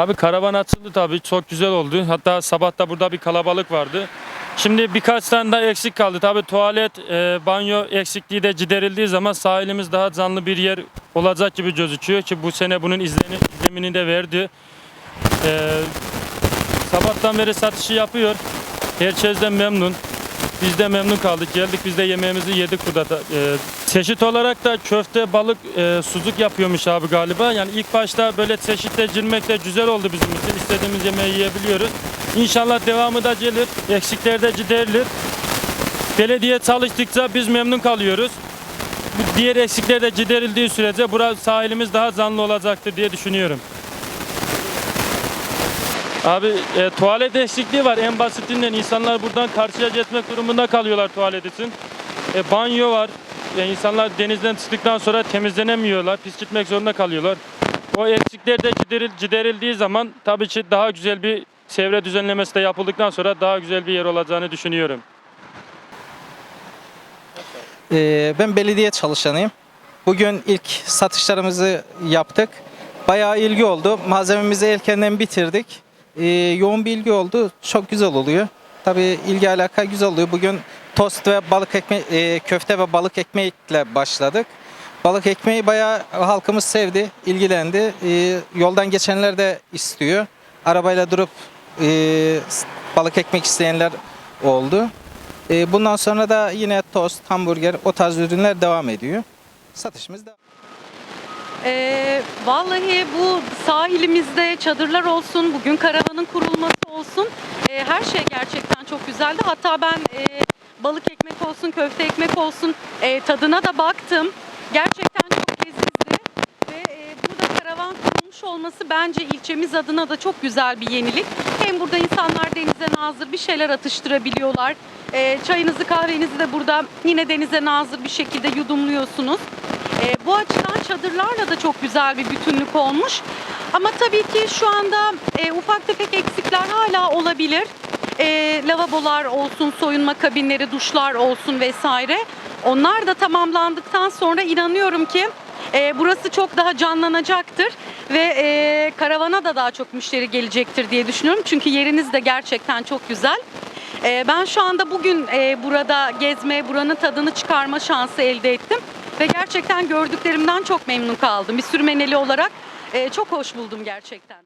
Abi karavan açıldı tabii çok güzel oldu. Hatta sabah da burada bir kalabalık vardı. Şimdi birkaç tane daha eksik kaldı. Tabii tuvalet, e, banyo eksikliği de giderildiği zaman sahilimiz daha canlı bir yer olacak gibi gözüküyor ki bu sene bunun izleni, izlemini de verdi. E, sabahtan beri satışı yapıyor. Herkes de memnun. Biz de memnun kaldık. Geldik biz de yemeğimizi yedik burada. da. Ee, çeşit olarak da köfte, balık, e, sucuk yapıyormuş abi galiba. Yani ilk başta böyle çeşitlendirmek de güzel oldu bizim için. İstediğimiz yemeği yiyebiliyoruz. İnşallah devamı da gelir. Eksikler de giderilir. Belediye çalıştıkça biz memnun kalıyoruz. Diğer eksikler de giderildiği sürece burası sahilimiz daha canlı olacaktır diye düşünüyorum. Abi e, tuvalet eksikliği var en basitinden insanlar buradan karşıya geçmek durumunda kalıyorlar tuvalet için. E, banyo var. E, insanlar denizden çıktıktan sonra temizlenemiyorlar. Pis gitmek zorunda kalıyorlar. O eksikler de gideril, giderildiği zaman tabii ki daha güzel bir çevre düzenlemesi de yapıldıktan sonra daha güzel bir yer olacağını düşünüyorum. Ee, ben belediye çalışanıyım. Bugün ilk satışlarımızı yaptık. Bayağı ilgi oldu. Malzememizi erkenden bitirdik. Ee, yoğun bir ilgi oldu. Çok güzel oluyor. Tabii ilgi alaka güzel oluyor. Bugün tost ve balık ekme e, köfte ve balık ekmekle başladık. Balık ekmeği bayağı halkımız sevdi, ilgilendi. Ee, yoldan geçenler de istiyor. Arabayla durup e, balık ekmek isteyenler oldu. Ee, Bundan sonra da yine tost, hamburger o tarz ürünler devam ediyor. Satışımız devam. Ee, vallahi bu sahilimizde çadırlar olsun, bugün karavanın kurulması olsun. ee, her şey gerçekten çok güzeldi. Hatta ben e, balık ekmek olsun, köfte ekmek olsun e, tadına da baktım. Gerçekten çok lezzetli ve e, burada karavan kurulmuş olması bence ilçemiz adına da çok güzel bir yenilik. Hem burada insanlar denize nazır bir şeyler atıştırabiliyorlar. Ee, çayınızı kahvenizi de burada yine denize nazır bir şekilde yudumluyorsunuz. Ee, bu açıdan çadırlarla da çok güzel bir bütünlük olmuş. Ama tabii ki şu anda e, ufak tefek eksikler hala olabilir. E, lavabolar olsun, soyunma kabinleri, duşlar olsun vesaire. Onlar da tamamlandıktan sonra inanıyorum ki e, burası çok daha canlanacaktır ve e, karavana da daha çok müşteri gelecektir diye düşünüyorum. Çünkü yeriniz de gerçekten çok güzel. E, ben şu anda bugün e, burada gezme, buranın tadını çıkarma şansı elde ettim. Ve gerçekten gördüklerimden çok memnun kaldım. Bir sürmeneli olarak e, çok hoş buldum gerçekten.